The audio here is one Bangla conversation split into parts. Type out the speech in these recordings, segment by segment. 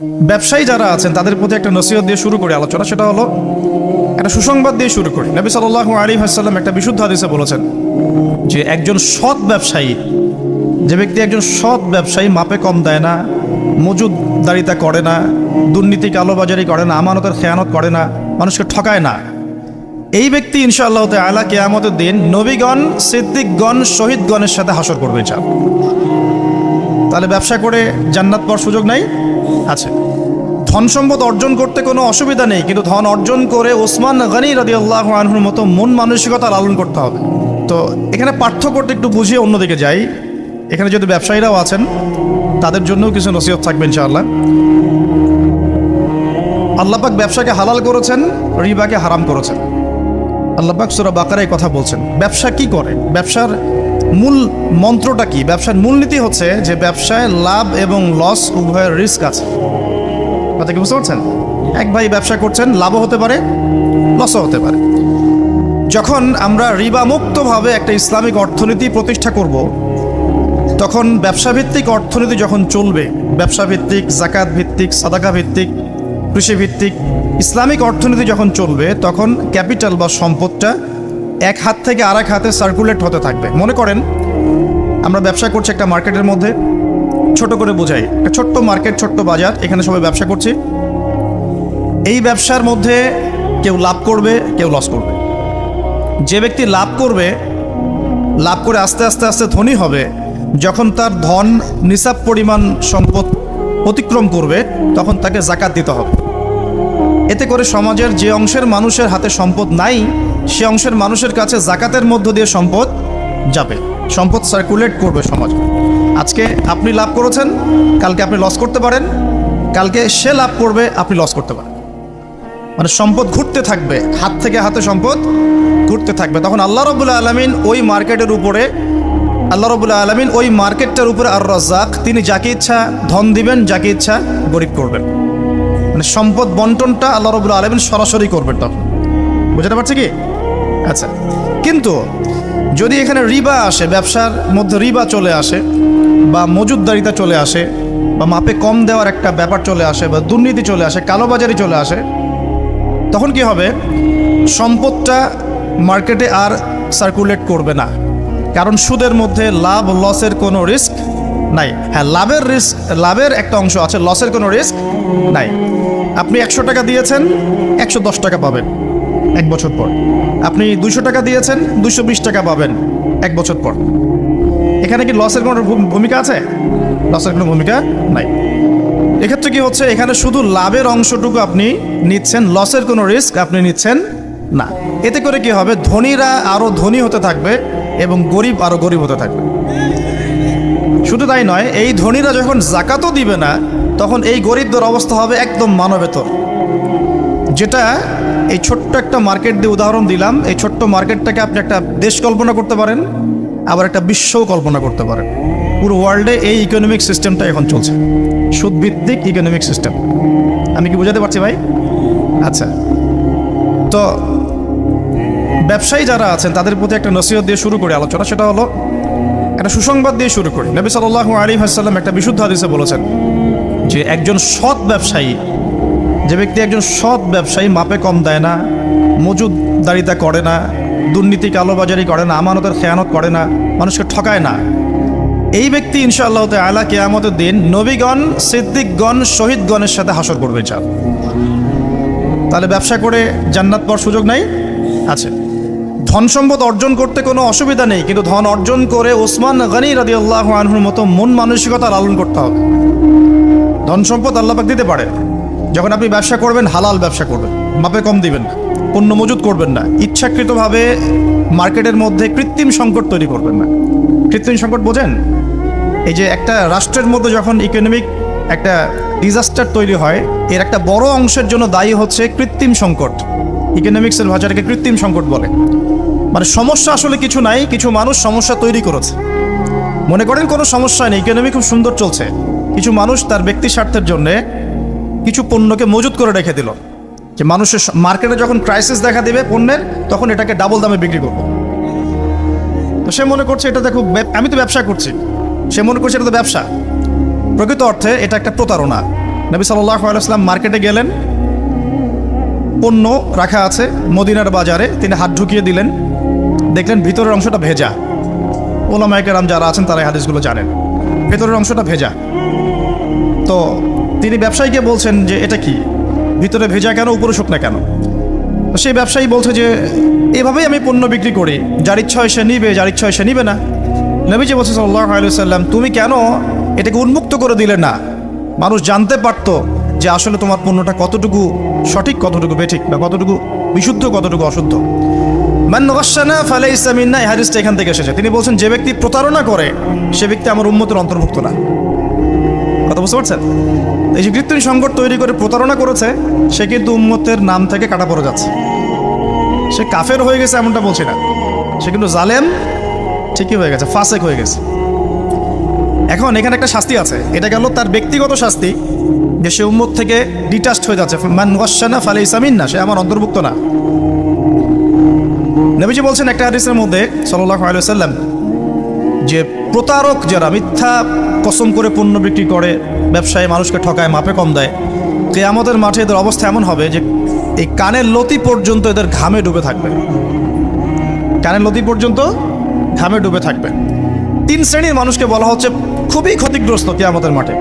ব্যবসায়ী যারা আছেন, তাদের প্রতি একটা নসিহত দিয়ে শুরু করি আলোচনা। সেটা হলো, একটা সুসংবাদ দিয়ে শুরু করি। নবী সাল্লাহ আলী হাসাল্লাম একটা বিশুদ্ধ হাদিসে বলেছেন যে, একজন সৎ ব্যবসায়ী, যে ব্যক্তি একজন সৎ ব্যবসায়ী মাপে কম দেয় না মজুদদারিতা করে না দুর্নীতি কালোবাজারি করে না, আমানতের খেয়ানত করে না, মানুষকে ঠকায় না। এই ব্যক্তি ইনশাআল্লাহ আলা কেয়ামতের দিন নবীগণ, সিদ্দিকগণ, শহীদগণের সাথে হাসর করবে চাপ তাহলে ব্যবসা করে জান্নাত পাওয়ার সুযোগ নাই? আছে। ধন সম্পদ অর্জন করতে কোনো অসুবিধা নেই, কিন্তু ধন অর্জন করে ওসমান গানি রাদি আল্লাহ আনহুর মতো মন মানসিকতা লালন করতে হবে। তো এখানে পার্থক্যটা একটু বুঝিয়ে অন্যদিকে যাই। এখানে যদি ব্যবসায়ীরাও আছেন, তাদের জন্যও কিছু নসিহত থাকবে ইনশাআল্লাহ। আল্লাপাক ব্যবসাকে হালাল করেছেন, রিবাকে হারাম করেছেন। আল্লাপাক সুরা বাকারাই কথা বলছেন, ব্যবসা কি করে? ব্যবসার মূল মন্ত্রটা কি? ব্যবসার মূলনীতি হচ্ছে যে ব্যবসায় লাভ এবং লস উভয়ের রিস্ক আছে। কথা কি বুঝতে পারছেন? এক ভাই ব্যবসা করছেন, লাভও হতে পারে, লসও হতে পারে। যখন আমরা রিবামুক্তভাবে একটা ইসলামিক অর্থনীতি প্রতিষ্ঠা করব, তখন ব্যবসা ভিত্তিক অর্থনীতি যখন চলবে, ব্যবসাভিত্তিক জাকাত ভিত্তিক সাদাকা ভিত্তিক কৃষি ভিত্তিক ইসলামিক অর্থনীতি যখন চলবে, তখন ক্যাপিটাল বা সম্পদটা এক হাত থেকে আরেক হাতে সার্কুলেট হতে থাকবে। মনে করেন, আমরা ব্যবসা করছি একটা মার্কেটের মধ্যে, ছোট করে বোঝাই। একটা ছোট্ট মার্কেট, ছোট্ট বাজার, এখানে সবাই ব্যবসা করছে। এই ব্যবসার মধ্যে কেউ লাভ করবে, কেউ লস করবে। যে ব্যক্তি লাভ করবে, লাভ করে আস্তে আস্তে আস্তে ধনী হবে, যখন তার ধন, নিসাব পরিমাণ সম্পদ অতিক্রম করবে, তখন তাকে জাকাত দিতে হবে। এতে করে সমাজের যে অংশের মানুষের হাতে সম্পদ নাই, সে অংশের মানুষের কাছে জাকাতের মধ্য দিয়ে সম্পদ যাবে। সম্পদ সার্কুলেট করবে সমাজ। আজকে আপনি লাভ করেছেন, কালকে আপনি লস করতে পারেন, কালকে সে লাভ করবে, আপনি লস করতে পারেন। মানে সম্পদ ঘুরতে থাকবে, হাত থেকে হাতে সম্পদ ঘুরতে থাকবে। তখন আল্লাহ রবুল্লা আলমিন ওই মার্কেটের উপরে, আল্লাহ রবুল্লা আলমিন ওই মার্কেটটার উপরে আর রাজাক তিনি যাকে ইচ্ছা ধন দিবেন, যাকে ইচ্ছা গরিব করবেন। মানে সম্পদ বন্টনটা আল্লাহ রবুল্লা আলমিন সরাসরি করবেন তখন। বুঝতে পারছে কি? আচ্ছা। কিন্তু যদি এখানে রিবা আসে, ব্যবসার মধ্যে রিবা চলে আসে বা মজুদদারিতা চলে আসে বা মাপে কম দেওয়ার একটা ব্যাপার চলে আসে বা দুর্নীতি চলে আসে, কালোবাজারি চলে আসে, তখন কি হবে? সম্পদটা মার্কেটে আর সার্কুলেট করবে না। কারণ সুদের মধ্যে লাভ লসের কোনো রিস্ক নাই। হ্যাঁ লাভের রিস্ক লাভের একটা অংশ আছে লসের কোনো রিস্ক নাই। আপনি একশো টাকা দিয়েছেন, একশো দশ টাকা পাবেন এক বছর পর। আপনি দুশো টাকা দিয়েছেন দুশো বিশ টাকা পাবেন এক বছর পর। এখানে কি লসের কোনো ভূমিকা আছে? লসের কোনো ভূমিকা নাই। এক্ষেত্রে কি হচ্ছে, এখানে শুধু লাভের অংশটুকু আপনি নিচ্ছেন লসের কোনো রিস্ক আপনি নিচ্ছেন না। এতে করে কি হবে, ধনীরা আরও ধনী হতে থাকবে এবং গরিব আরও গরিব হতে থাকবে। শুধু তাই নয়, এই ধনীরা যখন জাকাতও দিবে না তখন এই গরিবদের অবস্থা হবে একদম মানবেতর। যেটা এই ছোট্ট একটা মার্কেট দিয়ে উদাহরণ দিলাম, এই ছোট্ট মার্কেটটাকে আপনি একটা দেশ কল্পনা করতে পারেন, আবার একটা বিশ্বও কল্পনা করতে পারেন। পুরো ওয়ার্ল্ডে এই ইকোনমিক সিস্টেমটা এখন চলছে। সুদভিত্তিক ইকোনমিক সিস্টেম আমি কি বোঝাতে পারছি ভাই? আচ্ছা। তো ব্যবসায়ী যারা আছেন, তাদের প্রতি একটা নসিহত দিয়ে শুরু করি আলোচনা, সেটা হলো একটা সুসংবাদ দিয়ে শুরু করি। নবী সাল্লাহ আলী হাসাল্লাম একটা বিশুদ্ধ হাদিসে বলেছেন যে একজন সৎ ব্যবসায়ী, যে ব্যক্তি একজন সৎ ব্যবসায়ী মাপে কম দেয় না মজুদদারিতা করে না, দুর্নীতি কালোবাজারি করে না, আমানতের খেয়ানত করে না, মানুষকে ঠকায় না। এই ব্যক্তি ইনশাআল্লাহ আলা কেয়ামতের দিন নবীগণ, সিদ্দিকগণ, শহীদগণের সাথে হাসর করবে চাল তাহলে ব্যবসা করে জান্নাত পাওয়ার সুযোগ নাই? আছে। ধন সম্পদ অর্জন করতে কোনো অসুবিধা নেই, কিন্তু ধন অর্জন করে ওসমান গানি রাদি আল্লাহ আনহুর মতো মন মানসিকতা লালন করতে হবে। ধন সম্পদ আল্লাপাক দিতে পারে। যখন আপনি ব্যবসা করবেন, হালাল ব্যবসা করবেন, মাপে কম দিবেন না, পণ্য মজুত করবেন না, ইচ্ছাকৃতভাবে মার্কেটের মধ্যে কৃত্রিম সংকট তৈরি করবেন না। কৃত্রিম সংকট বোঝেন? এই যে একটা রাষ্ট্রের মধ্যে যখন ইকোনমিক একটা ডিজাস্টার তৈরি হয়, এর একটা বড় অংশের জন্য দায়ী হচ্ছে কৃত্রিম সংকট। ইকোনমিক্সের ভাষাটাকে কৃত্রিম সংকট বলে। মানে সমস্যা আসলে কিছু নাই, কিছু মানুষ সমস্যা তৈরি করেছে। মনে করেন কোনো সমস্যা নেই ইকোনমি খুব সুন্দর চলছে। কিছু মানুষ তার ব্যক্তি স্বার্থের জন্যে কিছু পণ্যকে মজুত করে রেখে দিল। যে মানুষের মার্কেটে যখন ক্রাইসিস দেখা দিবে পণ্যের, তখন এটাকে ডাবল দামে বিক্রি করব। তো সে মনে করছে এটা দেখো আমি তো ব্যবসা করছি। সে মনে করছে এটা তো ব্যবসা। প্রকৃত অর্থে এটা একটা প্রতারণা। নবী আলাইসলাম মার্কেটে গেলেন। পণ্য রাখা আছে মদিনার বাজারে। তিনি হাত ঢুকিয়ে দিলেন। দেখলেন ভিতরের অংশটা ভেজা। ওলামায়কেরাম যারা আছেন তারা হাদিসগুলো জানেন। ভেতরের অংশটা ভেজা। তো তিনি ব্যবসায়ীকে বলছেন যে এটা কি? ভিতরে ভেজা কেন, উপরে শুকনা কেন? সেই ব্যবসায়ী বলছে যে, এভাবেই আমি পণ্য বিক্রি করি। যার ইচ্ছা সে নিবে, যার ইচ্ছা সে নিবে না। নবীজি বলছে সাল্লাহ আলুসাল্লাম তুমি কেন এটাকে উন্মুক্ত করে দিলে না? মানুষ জানতে পারতো যে আসলে তোমার পণ্যটা কতটুকু সঠিক, কতটুকু বেঠিক বা কতটুকু বিশুদ্ধ, কতটুকু অশুদ্ধ? মান নগাসানা ফালে ইসলামিন্না এই হাদিসটা এখান থেকে এসেছে। তিনি বলছেন, যে ব্যক্তি প্রতারণা করে, সে ব্যক্তি আমার উন্মতের অন্তর্ভুক্ত না। বুঝতে পারছেন এই যে কৃত্রিম সংকট তৈরি করে প্রতারণা করেছে, সে কিন্তু উম্মতের নাম থেকে কাটা পড়ে যাচ্ছে। সে কাফের হয়ে গেছে এমনটা বলছি না। সে কিন্তু জালেম, ঠিকই হয়ে গেছে, ফাসেক হয়ে গেছে। এখন এখানে একটা শাস্তি আছে। এটা গেল তার ব্যক্তিগত শাস্তি, যে সে উম্মত থেকে ডিটাচড হয়ে যাচ্ছে। মান ওয়াসানা ফালে ইসামিন না, সে আমার অন্তর্ভুক্ত না। নবীজি বলছেন একটা হাদিসের মধ্যে সাল্লাহ আলাইসাল্লাম যে প্রতারক যারা মিথ্যা কসম করে পণ্য বিক্রি করে ব্যবসায়ী মানুষকে ঠকায়, মাপে কম দেয়। কেয়ামতের মাঠে এদের অবস্থা এমন হবে যে এই কানের লতি পর্যন্ত এদের ঘামে ডুবে থাকবে। কানের লতি পর্যন্ত ঘামে ডুবে থাকবে। তিন শ্রেণির মানুষকে বলা হচ্ছে খুবই ক্ষতিগ্রস্ত কেয়ামতের মাঠে।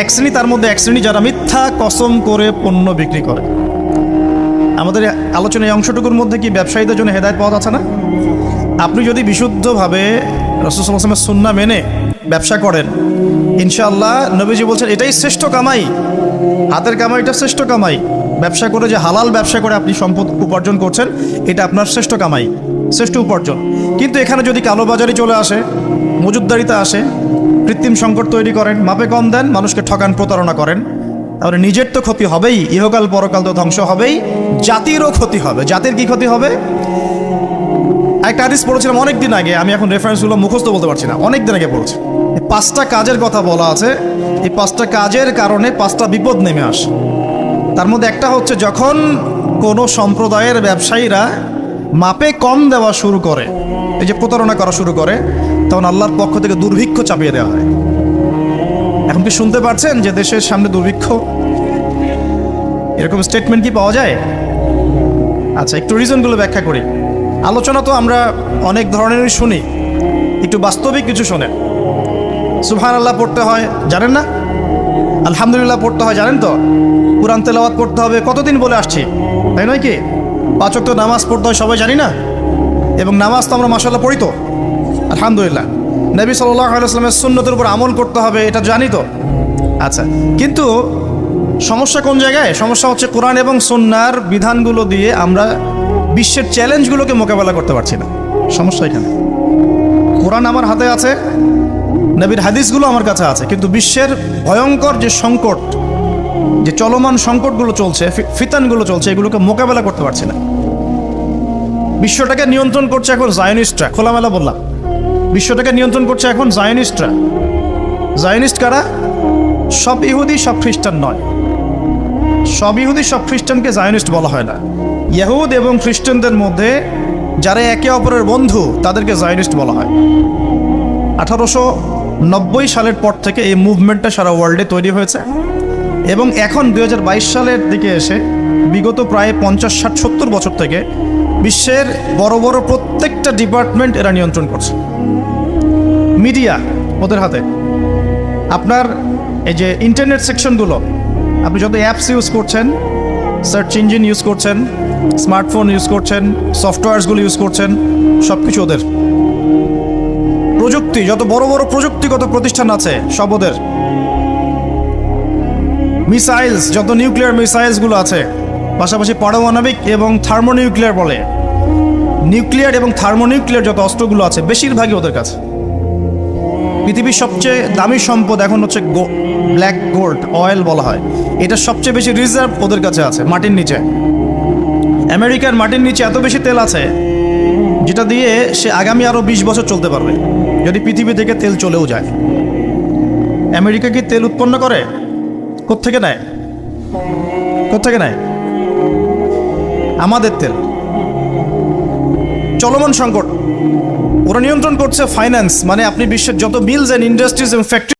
এক শ্রেণি তার মধ্যে এক শ্রেণি যারা মিথ্যা কসম করে পণ্য বিক্রি করে। আমাদের আলোচনায় অংশটুকুর মধ্যে কি ব্যবসায়ীদের জন্য হেদায়ত পাওয়া যাচ্ছে না? আপনি যদি বিশুদ্ধভাবে রসুলামের সুন্না মেনে ব্যবসা করেন। ইনশাআল্লাহ নবীজি বলছেন, এটাই শ্রেষ্ঠ কামাই। হাতের কামাইটা শ্রেষ্ঠ কামাই। ব্যবসা করে যে হালাল ব্যবসা করে আপনি সম্পদ উপার্জন করছেন, এটা আপনার শ্রেষ্ঠ কামাই, শ্রেষ্ঠ উপার্জন। কিন্তু এখানে যদি কালোবাজারি চলে আসে, মজুদদারিতে আসে, কৃত্রিম সংকট তৈরি করেন, মাপে কম দেন, মানুষকে ঠকান, প্রতারণা করেন, তাহলে নিজের তো ক্ষতি হবেই, ইহকাল পরকাল তো ধ্বংস হবেই, জাতিরও ক্ষতি হবে। জাতির কি ক্ষতি হবে? একটা হাদিস পড়েছিলাম অনেক দিন আগে, আমি এখন রেফারেন্সগুলো মুখস্থ বলতে পারছি না অনেক দিন আগে পড়েছি। পাঁচটা কাজের কথা বলা আছে, এই পাঁচটা কাজের কারণে পাঁচটা বিপদ নেমে আসে। তার মধ্যে একটা হচ্ছে যখন কোনো সম্প্রদায়ের ব্যবসায়ীরা মাপে কম দেওয়া শুরু করে, এই যে প্রতারণা করা শুরু করে, তখন আল্লাহর পক্ষ থেকে দুর্ভিক্ষ চাপিয়ে দেওয়া হয়। এখন কি শুনতে পারছেন যে দেশের সামনে দুর্ভিক্ষ? এরকম স্টেটমেন্ট কি পাওয়া যায়? আচ্ছা একটু রিজনগুলো ব্যাখ্যা করি। আলোচনা তো আমরা অনেক ধরনেরই শুনি। একটু বাস্তবিক কিছু শোনেন। সুবহান আল্লাহ পড়তে হয়, জানেন না? আলহামদুলিল্লাহ পড়তে হয়, জানেন তো? কোরআন তেলাওয়াত পড়তে হবে, কতদিন বলে আসছি? তাই নয় কি? পাঁচক তো নামাজ পড়তে হয়, সবাই জানি না? এবং নামাজ তো আমরা মাসাল্লাহ পড়ি তো। আলহামদুলিল্লাহ। নবী সাল্লাহ আলাইসলামের সুন্নতের উপর আমল করতে হবে, এটা জানি তো। আচ্ছা কিন্তু সমস্যা কোন জায়গায়? সমস্যা হচ্ছে কোরআন এবং সন্ন্যার বিধানগুলো দিয়ে আমরা বিশ্বের চ্যালেঞ্জগুলোকে মোকাবেলা করতে পারছি না। সমস্যা এখানে। কোরআন আমার হাতে আছে, নবীর হাদিসগুলো আমার কাছে আছে, কিন্তু বিশ্বের ভয়ঙ্কর যে সংকট, যে চলমান সংকটগুলো চলছে ফিতানগুলো চলছে, এগুলোকে মোকাবেলা করতে পারছি না। বিশ্বটাকে নিয়ন্ত্রণ করছে এখন জায়নিস্টরা, খোলামেলা বললাম। বিশ্বটাকে নিয়ন্ত্রণ করছে এখন জায়নিস্টরা। জায়নিস্ট কারা? সব ইহুদি, সব খ্রিস্টান নয়। সব ইহুদি, সব খ্রিস্টানকে জায়নিস্ট বলা হয় না। ইহুদ এবং খ্রিস্টানদের মধ্যে যারা একে অপরের বন্ধু, তাদেরকে জায়নিস্ট বলা হয়। আঠারোশো নব্বই সালের পর থেকে এই মুভমেন্টটা সারা ওয়ার্ল্ডে তৈরি হয়েছে এবং এখন দুই হাজার বাইশ সালের দিকে এসে বিগত প্রায় পঞ্চাশ, ষাট, সত্তর বছর থেকে বিশ্বের বড় বড় প্রত্যেকটা ডিপার্টমেন্ট এরা নিয়ন্ত্রণ করছে। মিডিয়া ওদের হাতে। আপনার এই যে ইন্টারনেট সেকশনগুলো আপনি যত অ্যাপস ইউজ করছেন সার্চ ইঞ্জিন ইউজ করছেন স্মার্টফোন ইউজ করছেন সফটওয়্যারসগুলো ইউজ করছেন সব কিছু ওদের। প্রযুক্তি, যত বড় বড় প্রযুক্তিগত প্রতিষ্ঠান আছে, সব ওদের। মিসাইলস, যত নিউক্লিয়ার মিসাইলসগুলো আছে, পাশাপাশি পারমাণবিক এবং থার্মোনিউক্লিয়ার বলে। নিউক্লিয়ার এবং থার্মোনিউক্লিয়ার যত অস্ত্রগুলো আছে, বেশিরভাগই ওদের কাছে। পৃথিবীর সবচেয়ে দামি সম্পদ এখন হচ্ছে ব্ল্যাক গোল্ড অয়েল বলা হয়। এটা সবচেয়ে বেশি রিজার্ভ ওদের কাছে আছে, মাটির নিচে। আমেরিকার মাটির নিচে এত বেশি তেল আছে, যেটা দিয়ে সে আগামী আরও বিশ বছর চলতে পারবে, যদি পৃথিবী থেকে তেল চলেও যায়। আমেরিকা কি তেল উৎপন্ন করে? কোত্থেকে নেয়? কোত্থেকে নেয়? আমাদের তেল। চলমান সংকট। ওরা নিয়ন্ত্রণ করছে ফাইন্যান্স মানে আপনি বিশ্বের যত মিলস অ্যান্ড ইন্ডাস্ট্রিজ এবং ফ্যাক্টরি